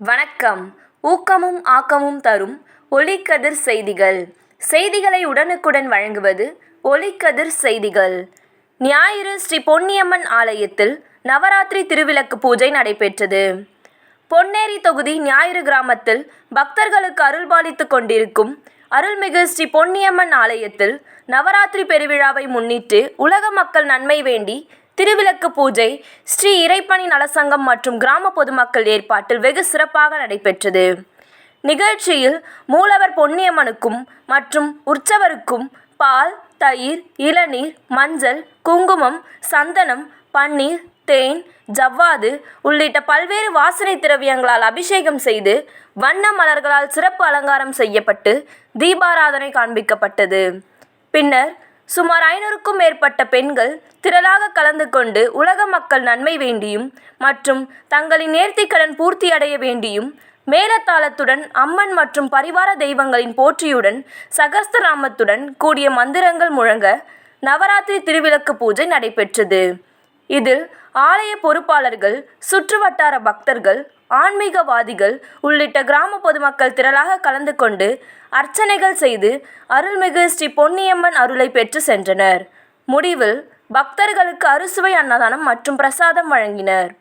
வணக்கம். ஊக்கமும் ஆக்கமும் தரும் ஒளிக்கதிர் செய்திகள். செய்திகளை உடனுக்குடன் வழங்குவது ஒளிக்கதிர் செய்திகள். ஞாயிறு ஸ்ரீ பொன்னியம்மன் ஆலயத்தில் நவராத்திரி திருவிளக்கு பூஜை நடைபெற்றது. பொன்னேரி தொகுதி ஞாயிறு கிராமத்தில் பக்தர்களுக்கு அருள்பாலித்துக் கொண்டிருக்கும் அருள்மிகு ஸ்ரீ பொன்னியம்மன் ஆலயத்தில் நவராத்திரி பெருவிழாவை முன்னிட்டு உலக மக்கள் நன்மை வேண்டி திருவிளக்கு பூஜை ஸ்ரீ இறைப்பணி நலசங்கம் மற்றும் கிராம பொதுமக்கள் ஏற்பாட்டில் வெகு சிறப்பாக நடைபெற்றது. நிகழ்ச்சியில் மூலவர் பொன்னியம்மனுக்கும் மற்றும் உற்சவருக்கும் பால் தயிர் இளநீர் மஞ்சள் குங்குமம் சந்தனம் பன்னீர் தேன் ஜவ்வாது உள்ளிட்ட பல்வேறு வாசனை திரவியங்களால் அபிஷேகம் செய்து வண்ண மலர்களால் சிறப்பு அலங்காரம் செய்யப்பட்டு தீபாராதனை காண்பிக்கப்பட்டது. பின்னர் சுமார் ஐநூறுக்கும் மேற்பட்ட பெண்கள் திரளாக கலந்து கொண்டு உலக மக்கள் நன்மை வேண்டியும் மற்றும் தங்களின் நேர்த்திக்கடன் பூர்த்தி அடைய வேண்டியும் மேலத்தாளத்துடன் அம்மன் மற்றும் பரிவார தெய்வங்களின் போற்றியுடன் சகஸ்தராமத்துடன் கூடிய மந்திரங்கள் முழங்க நவராத்திரி திருவிளக்கு பூஜை நடைபெற்றது. இதில் ஆலய பொறுப்பாளர்கள் சுற்றுவட்டார பக்தர்கள் ஆன்மீகவாதிகள் உள்ளிட்ட கிராம பொதுமக்கள் திரளாக கலந்து கொண்டு அர்ச்சனைகள் செய்து அருள்மிகு ஸ்ரீ பொன்னியம்மன் அருளை பெற்று சென்றனர். முடிவில் பக்தர்களுக்கு அறுசுவை அன்னதானம் மற்றும் பிரசாதம் வழங்கினர்.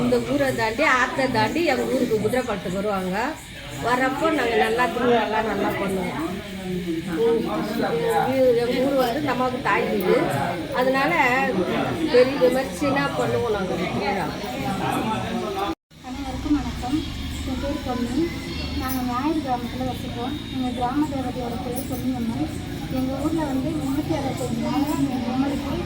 இந்த ஊரை தாண்டி ஆற்றை தாண்டி எங்கள் ஊருக்கு குதிரைப்பட்டு வருவாங்க. வரப்போ நாங்கள் நல்லா திருவிழாலாம் நல்லா பண்ணுவோம். எங்கள் ஊர் வந்து நமக்கு தாய் வீடு. அதனால பெரிய விமர்சனாக பண்ணுவோம் நாங்கள் திருவிழா அனைவருக்கும் வணக்கம். என் பேர் நாங்கள் ஞாயிறு கிராமத்தில் வசிப்போம் எங்கள் கிராம தேவதையோட பேர் பொன்னியம்மன் எங்கள் ஊரில் வந்து முன்னூற்றி அறுபத்தஞ்சு நாள் எங்கள் அம்மனுக்கு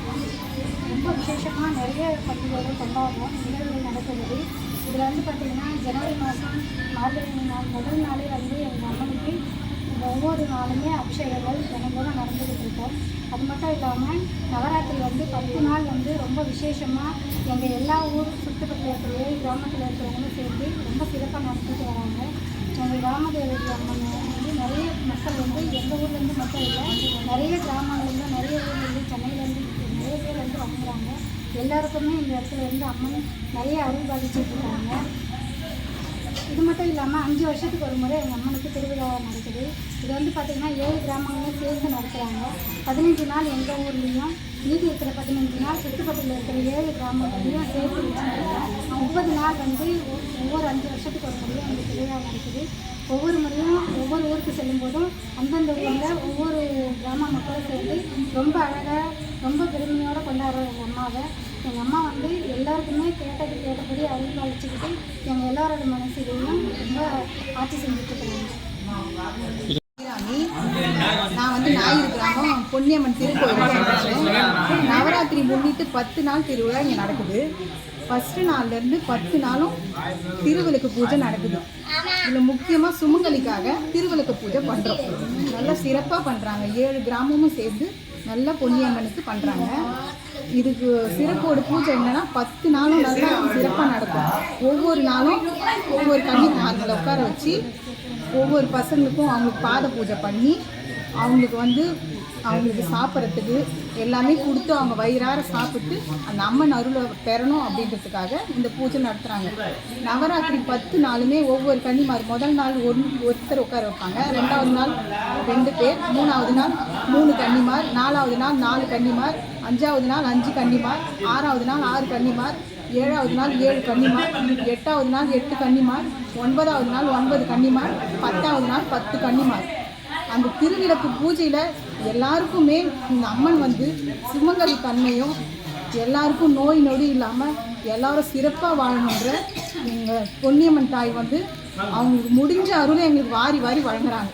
ரொம்ப விசேஷமாக நிறைய பண்டிகைகள் கொண்டாடுறோம். நிகழ்வுகள் நடக்கிறது. இதில் வந்து பார்த்திங்கன்னா ஜனவரி மாதம் மார்கழி நாள் முதல் நாளே வந்து எங்கள் அம்மனுக்கு ஒவ்வொரு நாளுமே அபிஷேகங்கள் தினந்தோறும் நடந்துகிட்டு இருக்கோம். அது மட்டும் இல்லாமல் நவராத்திரி வந்து பத்து நாள் வந்து ரொம்ப விசேஷமாக எங்கள் எல்லா ஊர் சுற்றுப்பட்டில் இருக்கிற ஏழு கிராமத்தில் இருக்கிறவங்களும் சேர்ந்து ரொம்ப சிறப்பாக நடத்திட்டு வராங்க. எங்கள் கிராமதேவதி அம்மன் வந்து நிறைய மக்கள் வந்து எங்கள் ஊர்லேருந்து மட்டும் இல்லை நிறைய கிராமங்கள்லேருந்து நிறைய ஊர்லேருந்து சென்னையிலேருந்து நிறைய பேர் வந்து வாங்குறாங்க எல்லாருக்குமே இந்த இடத்துல இருந்து அம்மன் நிறைய அருள் பாதிச்சுட்டு இருக்காங்க. இது மட்டும் இல்லாமல் அஞ்சு வருஷத்துக்கு ஒரு முறை எங்கள் அம்மனுக்கு திருவிழா நடக்குது. இது வந்து பார்த்திங்கன்னா ஏழு கிராமங்களும் சேர்ந்து நடத்துகிறாங்க பதினஞ்சு நாள் எங்கள் ஊர்லேயும் மீதி இருக்கிற பதினஞ்சு நாள் சுற்றுப்பட்டில் இருக்கிற ஏழு கிராமங்களையும் சேர்த்து முப்பது நாள் வந்து ஒவ்வொரு அஞ்சு வருஷத்துக்கு ஒரு முறையும் அந்த திருவிழா நடக்குது. ஒவ்வொரு முறையும் ஒவ்வொரு ஊருக்கு செல்லும்போதும் அந்தந்த ஊரில் ஒவ்வொரு கிராம மக்களும் சேர்ந்து ரொம்ப அழகாக ரொம்ப பெருமையோடு கொண்டாடுறோம் எங்கள் அம்மாவை. எங்கள் அம்மா வந்து எல்லாருக்குமே கேட்டது கேட்டபடி அறிவு அழைச்சிக்கிட்டு எங்கள் எல்லாரோட மனசுலையும் ரொம்ப ஆட்சி செஞ்சுட்டு நான் வந்து ஞாயிறு கிராமம் பொன்னியம்மன் திருக்கோயில் நவராத்திரி முன்னிட்டு பத்து நாள் திருவிழா இங்கே நடக்குது. ஃபஸ்ட்டு நாள்லேருந்து பத்து நாளும் திருவிளக்கு பூஜை நடக்குது. இதில் முக்கியமாக சுமங்கலிக்காக திருவிளக்கு பூஜை பண்ணுறோம் நல்லா சிறப்பாக பண்ணுறாங்க ஏழு கிராமமும் சேர்ந்து நல்லா பொன்னியம்மனுக்கு பண்ணுறாங்க இதுக்கு சிறப்போட பூஜை என்னன்னா பத்து நாளும் நல்லா சிறப்பாக நடக்கும். ஒவ்வொரு நாளும் ஒவ்வொரு கன்னிமார்களை உட்கார வச்சு ஒவ்வொரு பசங்களுக்கும் அவங்களுக்கு பாத பூஜை பண்ணி அவங்களுக்கு வந்து அவங்களுக்கு சாப்பிட்றதுக்கு எல்லாமே கொடுத்து அவங்க வயிறார சாப்பிட்டு அந்த அம்மன் அருளை பெறணும் அப்படின்றதுக்காக இந்த பூஜை நடத்துகிறாங்க நவராத்திரி பத்து நாளுமே ஒவ்வொரு கன்னிமார் முதல் நாள் ஒன் ஒருத்தர் உட்கார வைப்பாங்க. ரெண்டாவது நாள் ரெண்டு பேர் மூணாவது நாள் மூணு கன்னிமார் நாலாவது நாள் நாலு கன்னிமார் அஞ்சாவது நாள் அஞ்சு கன்னிமார் ஆறாவது நாள் ஆறு கன்னிமார் ஏழாவது நாள் ஏழு கன்னிமார் எட்டாவது நாள் எட்டு கன்னிமார் ஒன்பதாவது நாள் ஒன்பது கன்னிமார் பத்தாவது நாள் பத்து கன்னிமார். அந்த திருவிளக்கு பூஜையில் எல்லாருக்குமே இந்த அம்மன் வந்து சுமங்கலி தன்மையும் எல்லாருக்கும் நோய் நொடி இல்லாமல் எல்லாரும் சிறப்பாக வாழணுன்ற எங்கள் பொன்னியம்மன் தாய் வந்து அவங்களுக்கு முடிஞ்ச அருளை எங்களுக்கு வாரி வாரி வழங்குறாங்க.